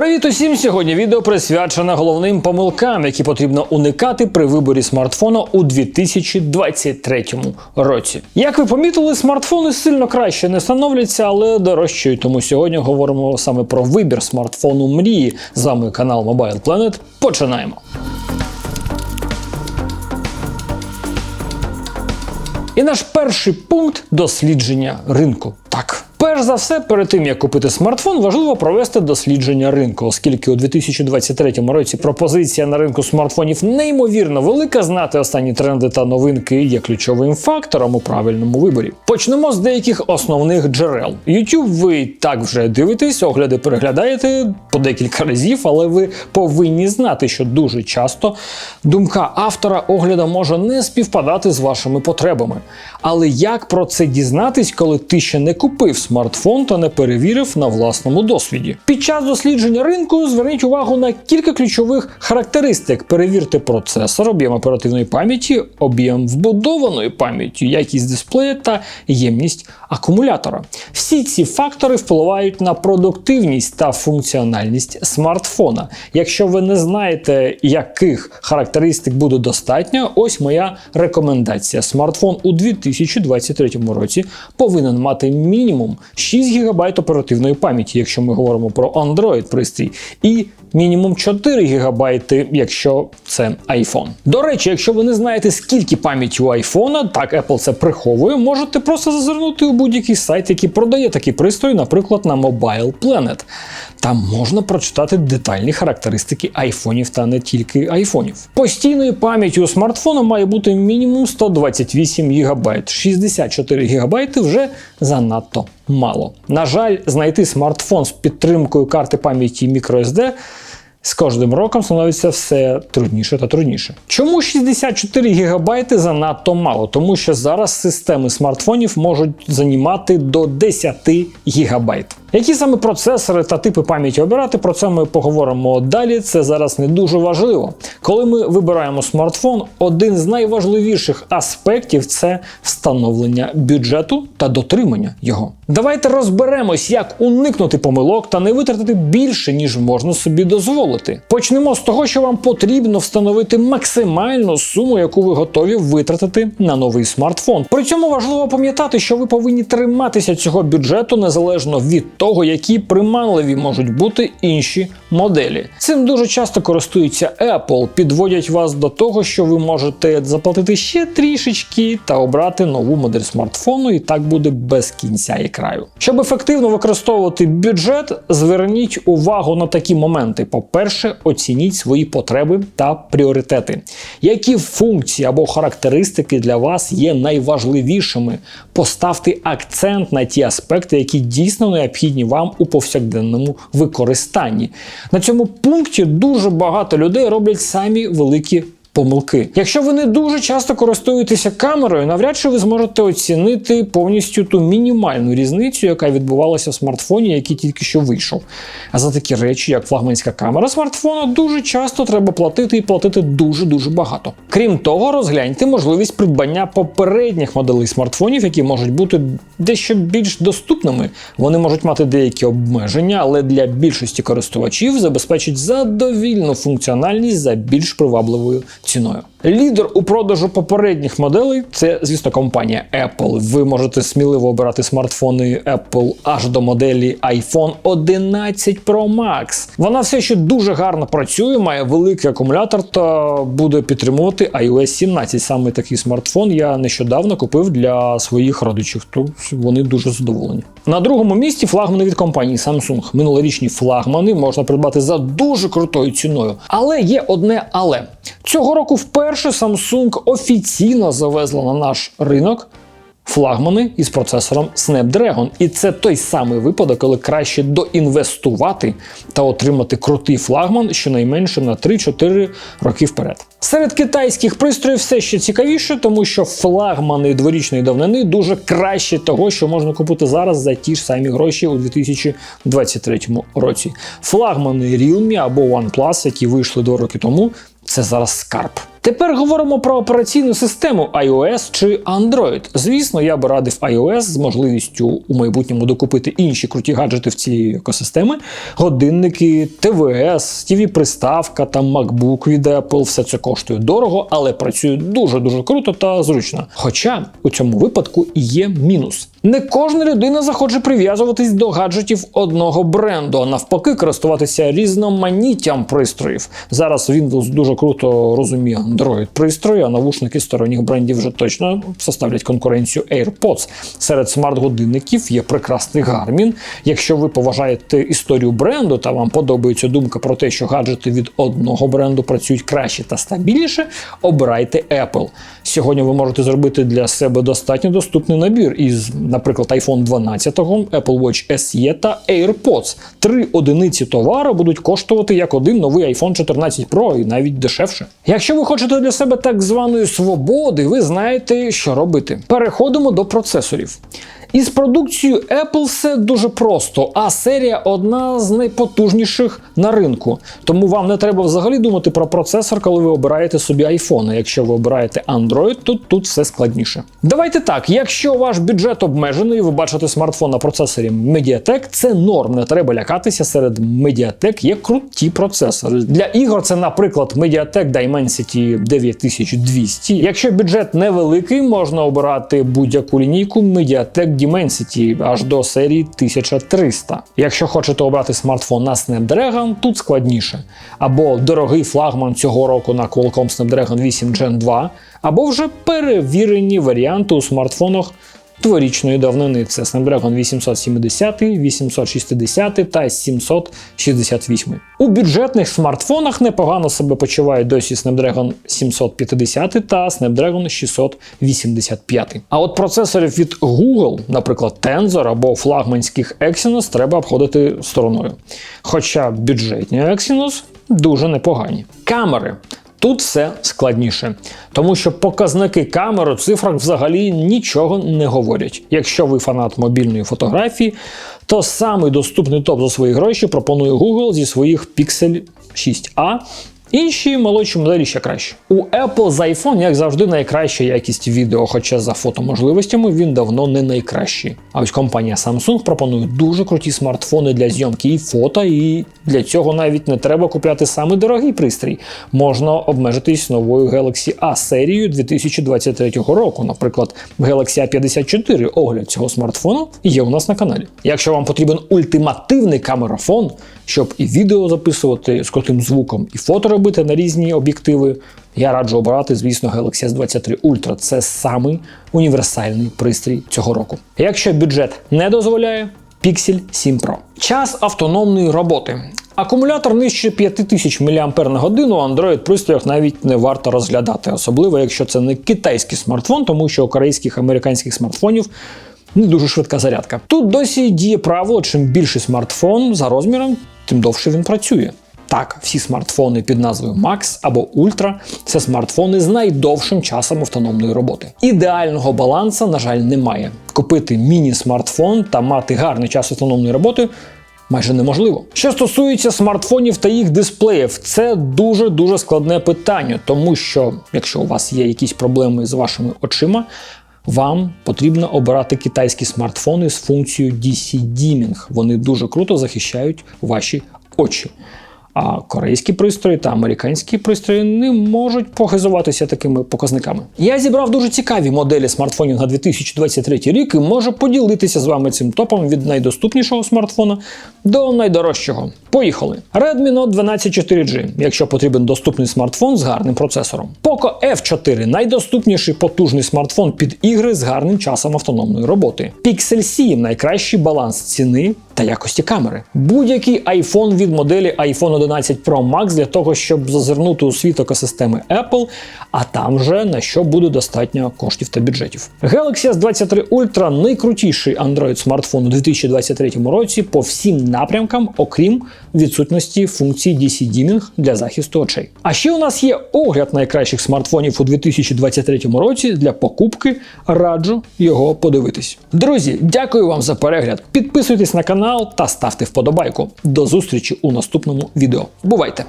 Привіт усім! Сьогодні відео присвячене головним помилкам, які потрібно уникати при виборі смартфона у 2023 році. Як ви помітили, смартфони сильно краще не становляться, але дорожчають. Тому сьогодні говоримо саме про вибір смартфону мрії. З вами канал Mobile Planet. Починаємо. І наш перший пункт дослідження ринку. Так. Перш за все, перед тим як купити смартфон, важливо провести дослідження ринку, оскільки у 2023 році пропозиція на ринку смартфонів неймовірно велика. Знати останні тренди та новинки є ключовим фактором у правильному виборі. Почнемо з деяких основних джерел. YouTube ви так вже дивитесь, огляди переглядаєте по декілька разів, але ви повинні знати, що дуже часто думка автора огляду може не співпадати з вашими потребами. Але як про це дізнатись, коли ти ще не купив смартфон та не перевірив на власному досвіді? Під час дослідження ринку зверніть увагу на кілька ключових характеристик. Перевірте процесор, об'єм оперативної пам'яті, об'єм вбудованої пам'яті, якість дисплея та ємність акумулятора. Всі ці фактори впливають на продуктивність та функціональність смартфона. Якщо ви не знаєте, яких характеристик буде достатньо, ось моя рекомендація. Смартфон у 2023 році повинен мати мінімум 6 ГБ оперативної пам'яті, якщо ми говоримо про Android пристрій, і мінімум 4 ГБ, якщо це iPhone. До речі, якщо ви не знаєте, скільки пам'яті у iPhone, так Apple це приховує, можете просто зазирнути у будь-який сайт, який продає такі пристрої, наприклад, на Mobile Planet. Там можна прочитати детальні характеристики айфонів та не тільки айфонів. Постійною пам'яттю у смартфона має бути мінімум 128 ГБ. 64 ГБ вже занадто мало. На жаль, знайти смартфон з підтримкою карти пам'яті microSD з кожним роком становиться все трудніше та трудніше. Чому 64 ГБ занадто мало? Тому що зараз системи смартфонів можуть займати до 10 ГБ. Які саме процесори та типи пам'яті обирати, про це ми поговоримо далі. Це зараз не дуже важливо. Коли ми вибираємо смартфон, один з найважливіших аспектів це встановлення бюджету та дотримання його. Давайте розберемось, як уникнути помилок та не витратити більше, ніж можна собі дозволити. Почнемо з того, що вам потрібно встановити максимальну суму, яку ви готові витратити на новий смартфон. При цьому важливо пам'ятати, що ви повинні триматися цього бюджету незалежно від того, які приманливі можуть бути інші моделі. Цим дуже часто користується Apple, підводять вас до того, що ви можете заплатити ще трішечки та обрати нову модель смартфону, і так буде без кінця і краю. Щоб ефективно використовувати бюджет, зверніть увагу на такі моменти. По-перше, оцініть свої потреби та пріоритети. Які функції або характеристики для вас є найважливішими? Поставте акцент на ті аспекти, які дійсно необхідні вам у повсякденному використанні. На цьому пункті дуже багато людей роблять самі великі. Помилки. Якщо ви не дуже часто користуєтеся камерою, навряд чи ви зможете оцінити повністю ту мінімальну різницю, яка відбувалася в смартфоні, який тільки що вийшов. А за такі речі, як флагманська камера смартфона, дуже часто треба платити і платити дуже-дуже багато. Крім того, розгляньте можливість придбання попередніх моделей смартфонів, які можуть бути дещо більш доступними. Вони можуть мати деякі обмеження, але для більшості користувачів забезпечить задовільну функціональність за більш привабливою ціною. Лідер у продажу попередніх моделей це, звісно, компанія Apple. Ви можете сміливо обирати смартфони Apple аж до моделі iPhone 11 Pro Max. Вона все ще дуже гарно працює, має великий акумулятор та буде підтримувати iOS 17. Саме такий смартфон я нещодавно купив для своїх родичів, то вони дуже задоволені. На другому місці флагмани від компанії Samsung. Минулорічні флагмани можна придбати за дуже крутою ціною. Але є одне але. Цього року вперше Samsung офіційно завезла на наш ринок флагмани із процесором Snapdragon. І це той самий випадок, коли краще доінвестувати та отримати крутий флагман щонайменше на 3-4 роки вперед. Серед китайських пристроїв все ще цікавіше, тому що флагмани дворічної давнини дуже краще того, що можна купити зараз за ті ж самі гроші у 2023 році. Флагмани Realme або OnePlus, які вийшли два роки тому, це зараз скарб. Тепер говоримо про операційну систему iOS чи Android. Звісно, я би радив iOS з можливістю у майбутньому докупити інші круті гаджети в цієї екосистеми: годинники, ТВС, tv приставка там MacBook від Apple. Все це коштує дорого, але працює дуже дуже круто та зручно. Хоча у цьому випадку є мінус. Не кожна людина захоче прив'язуватись до гаджетів одного бренду, а навпаки, користуватися різноманіттям пристроїв. Зараз Windows дуже круто розуміє Android пристрої, а навушники сторонніх брендів вже точно составлять конкуренцію AirPods. Серед смарт-годинників є прекрасний Garmin. Якщо ви поважаєте історію бренду та вам подобається думка про те, що гаджети від одного бренду працюють краще та стабільніше, обирайте Apple. Сьогодні ви можете зробити для себе достатньо доступний набір із, наприклад, iPhone 12, Apple Watch SE та AirPods. Три одиниці товару будуть коштувати як один новий iPhone 14 Pro і навіть дешевше. Якщо ви хочете для себе так званої свободи, ви знаєте, що робити. Переходимо до процесорів. Із продукцією Apple все дуже просто, а серія одна з найпотужніших на ринку. Тому вам не треба взагалі думати про процесор, коли ви обираєте собі iPhone. Якщо ви обираєте Android, то тут все складніше. Давайте так: якщо ваш бюджет обмежений, ви бачите смартфон на процесорі Mediatek, це норм, не треба лякатися. Серед Mediatek є круті процесори. Для ігор це, наприклад, Mediatek Dimensity 9200. Якщо бюджет невеликий, можна обирати будь-яку лінійку Mediatek Dimensity аж до серії 1300. Якщо хочете обрати смартфон на Snapdragon, тут складніше. Або дорогий флагман цього року на Qualcomm Snapdragon 8 Gen 2, або вже перевірені варіанти у смартфонах дворічної давнини. Це Snapdragon 870, 860 та 768. У бюджетних смартфонах непогано себе почуває досі Snapdragon 750 та Snapdragon 685. А от процесорів від Google, наприклад, Tensor або флагманських Exynos, треба обходити стороною. Хоча бюджетні Exynos дуже непогані. Камери. Тут все складніше, тому що показники камер у цифрах взагалі нічого не говорять. Якщо ви фанат мобільної фотографії, то самий доступний топ за свої гроші пропонує Google зі своїх Pixel 6a. Інші молодші моделі ще краще. У Apple з iPhone, як завжди, найкраща якість відео, хоча за фотоможливостями він давно не найкращий. А ось компанія Samsung пропонує дуже круті смартфони для зйомки і фото, і для цього навіть не треба купляти саме дорогий пристрій. Можна обмежитись новою Galaxy A серією 2023 року. Наприклад, Galaxy A54 огляд цього смартфону є у нас на каналі. Якщо вам потрібен ультимативний камерафон, щоб і відео записувати з крутим звуком, і фото робити на різні об'єктиви, я раджу обирати, звісно, Galaxy S23 Ultra. Це самий універсальний пристрій цього року. Якщо бюджет не дозволяє, Pixel 7 Pro. Час автономної роботи. Акумулятор нижче 5000 мАч у Android пристроях навіть не варто розглядати, особливо якщо це не китайський смартфон, тому що у корейських американських смартфонів не дуже швидка зарядка. Тут досі діє правило: чим більший смартфон за розміром, тим довше він працює. Так, всі смартфони під назвою Max або Ultra – це смартфони з найдовшим часом автономної роботи. Ідеального баланса, на жаль, немає. Купити міні-смартфон та мати гарний час автономної роботи. Майже неможливо. Що стосується смартфонів та їх дисплеїв, це дуже дуже складне питання, тому що якщо у вас є якісь проблеми з вашими очима, вам потрібно обирати китайські смартфони з функцією DC Dimming. Вони дуже круто захищають ваші очі. А корейські пристрої та американські пристрої не можуть похизуватися такими показниками. Я зібрав дуже цікаві моделі смартфонів на 2023 рік і можу поділитися з вами цим топом від найдоступнішого смартфона до найдорожчого. Поїхали! Redmi Note 12 4G, якщо потрібен доступний смартфон з гарним процесором. Poco F4 найдоступніший потужний смартфон під ігри з гарним часом автономної роботи. Pixel 7 найкращий баланс ціни та якості камери. Будь-який iPhone від моделі iPhone 11 Pro Max для того, щоб зазирнути у світ екосистеми Apple, а там вже на що буде достатньо коштів та бюджетів. Galaxy S23 Ultra найкрутіший Android смартфон у 2023 році по всім напрямкам, окрім відсутності функції DC Dimming для захисту очей. А ще у нас є огляд найкращих смартфонів у 2023 році для покупки. Раджу його подивитись. Друзі, дякую вам за перегляд. Підписуйтесь на канал та ставте вподобайку. До зустрічі у наступному відео. Бувайте!